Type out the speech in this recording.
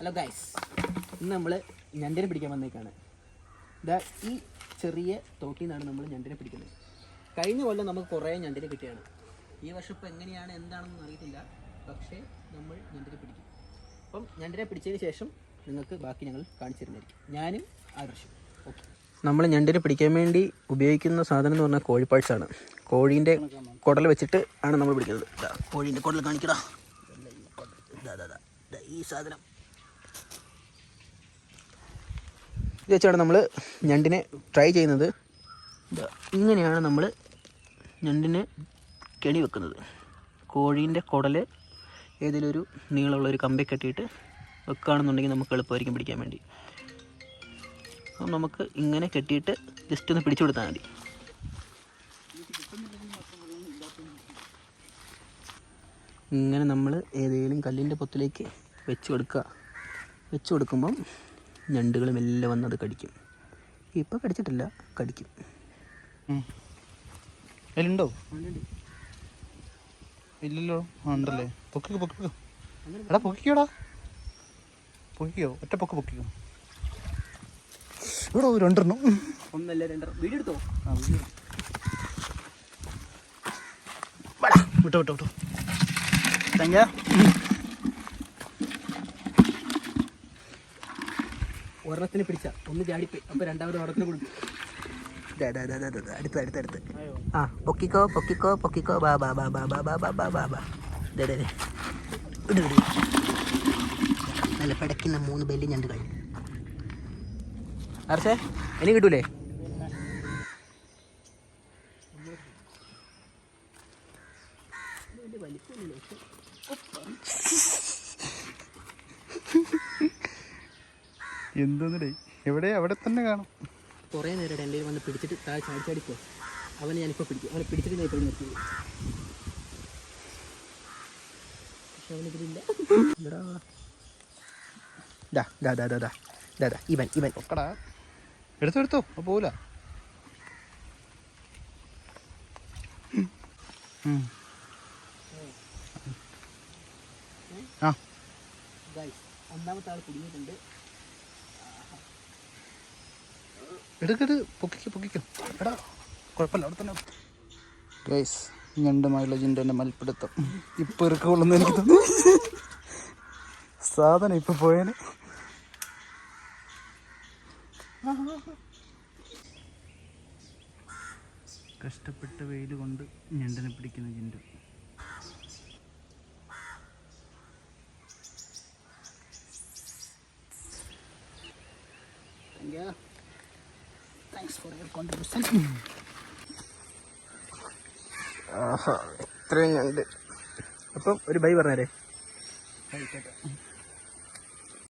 Hello guys ഇന്ന് നമ്മൾ ഞണ്ടിനെ പിടിക്കാൻ വന്നേക്കാണ്. ഇതാ ഈ ചെറിയ തോട്ടിൽ നിന്നാണ് നമ്മൾ ഞണ്ടിനെ പിടിക്കുന്നത്. കഴിഞ്ഞ കൊല്ലം നമുക്ക് കുറേ ഞണ്ടിനെ കിട്ടിയാണ്. ഈ വർഷം ഇപ്പോൾ എങ്ങനെയാണ് എന്താണെന്ന് അറിയത്തില്ല. പക്ഷേ നമ്മൾ ഞണ്ടിനെ പിടിക്കും. അപ്പം ഞണ്ടിനെ പിടിച്ചതിന് ശേഷം നിങ്ങൾക്ക് ബാക്കി ഞങ്ങൾ കാണിച്ചു തരുന്നതായിരിക്കും. ഞാനും ആദർശം. ഓക്കെ. നമ്മൾ ഞണ്ടിനെ പിടിക്കാൻ വേണ്ടി ഉപയോഗിക്കുന്ന സാധനം എന്ന് പറഞ്ഞാൽ കോഴിപ്പാഴ്സാണ് കോഴീന്റെ കുടൽ വെച്ചിട്ട് ആണ് നമ്മൾ പിടിക്കുന്നത്. കോഴീന്റെ കുടൽ കാണിക്കടാ. ഈ സാധനം ഇത് വെച്ചാണ് നമ്മൾ ഞണ്ടിനെ ട്രൈ ചെയ്യുന്നത്. ഇങ്ങനെയാണ് നമ്മൾ ഞണ്ടിനെ കെണി വെക്കുന്നത്. കോഴീന്റെ കുടൽ ഏതെങ്കിലും ഒരു നീളമുള്ള ഒരു കമ്പി കെട്ടിയിട്ട് വെക്കുകയാണെന്നുണ്ടെങ്കിൽ നമുക്ക് എളുപ്പമായിരിക്കും പിടിക്കാൻ വേണ്ടി. അപ്പം നമുക്ക് ഇങ്ങനെ കെട്ടിയിട്ട് ജസ്റ്റ് ഒന്ന് പിടിച്ചു കൊടുത്താൽ മതി. ഇങ്ങനെ നമ്മൾ ഏതെങ്കിലും കല്ലിന്റെ പൊത്തിലേക്ക് വെച്ച് കൊടുക്കുക. വെച്ച് കൊടുക്കുമ്പം ഞണ്ടുകൾ മെല്ലെ വന്നത് കടിക്കും. ഇപ്പോൾ കടിച്ചിട്ടില്ല കടിക്കും. അതിലുണ്ടോ? ഇല്ലല്ലോ. ഉണ്ടല്ലേ. പൊക്കി പൊക്കിക്കോ. എടാ പൊക്കിക്കോടാ. പൊക്കിക്കോ. ഒറ്റ പൊക്ക് പൊക്കിക്കോ. ഇവിടെ രണ്ടെണ്ണം. ഒന്നല്ല രണ്ടെണ്ണം. വീഡിയോ എടുത്തോ? ആ, വീഡിയോ. വിട്ടോ വിട്ടോ വിട്ടോ. താങ്ക ഒരെണ്ണത്തിന് പിടിച്ച. ഒന്ന് ചാടിപ്പോയി അപ്പൊ രണ്ടാമത് ഒരെണ്ണത്തിന് കൊടുക്കും. അടുത്ത് അടുത്ത് അടുത്ത്. ആ പൊക്കിക്കോ പൊക്കിക്കോ പൊക്കിക്കോ ബാ ബാ ബാ ബാ ബാ ബാ ബാ ബാ ബാ ബാ. വിട് വിട് നല്ല പിടയ്ക്കുന്ന മൂന്ന് ബെല്ലി ഞണ്ട് കഴിഞ്ഞു. അർഷേ എനിക്ക് കിട്ടൂലേ? എന്തോന്നടേ? എവിടെ? അവിടെ തന്നെ കാണും. കുറേ നേരം എന്റെ വന്ന് പിടിച്ചിട്ട് താഴെ ചാടി ചാടിപ്പോ അവനെ ഞാനിപ്പോൾ പിടിക്കും. അവനെ പിടിച്ചിട്ട് ഞാൻ ഇപ്പോൾ നിർത്തി. പക്ഷെ അവനിതിലില്ല ഇവൻ ഇവൻ. ഒക്കടാ. എടുത്തോ എടുത്തോ. അപ്പോൾ പോവില്ല. ആ. ഗൈസ് ഒന്നാമത്തെ ആൾ കുടുങ്ങിയിട്ടുണ്ട്. എടുക്കട് പൊക്കിക്കോ പൊക്കിക്കോ. എടാ കുഴപ്പമില്ല അവിടെ തന്നെ. ഗൈസ് ഞണ്ടുമായുള്ള ജിന്റെ മൽപ്പിടുത്തം. ഇപ്പം ഇറക്കമുള്ളെന്ന് എനിക്ക് തോന്നുന്നു. സാധനം ഇപ്പം പോയേന്. കഷ്ടപ്പെട്ട വെയിൽ കൊണ്ട് ഞണ്ടിനെ പിടിക്കുന്ന ജിൻഡു. താങ്ക്സ് ഫോർ യുവർ കോൺട്രിബ്യൂഷൻ ഇത്രയും ഉണ്ട് അപ്പം ഒരു ബൈ പറഞ്ഞേരെ. ആയിക്കോട്ടെ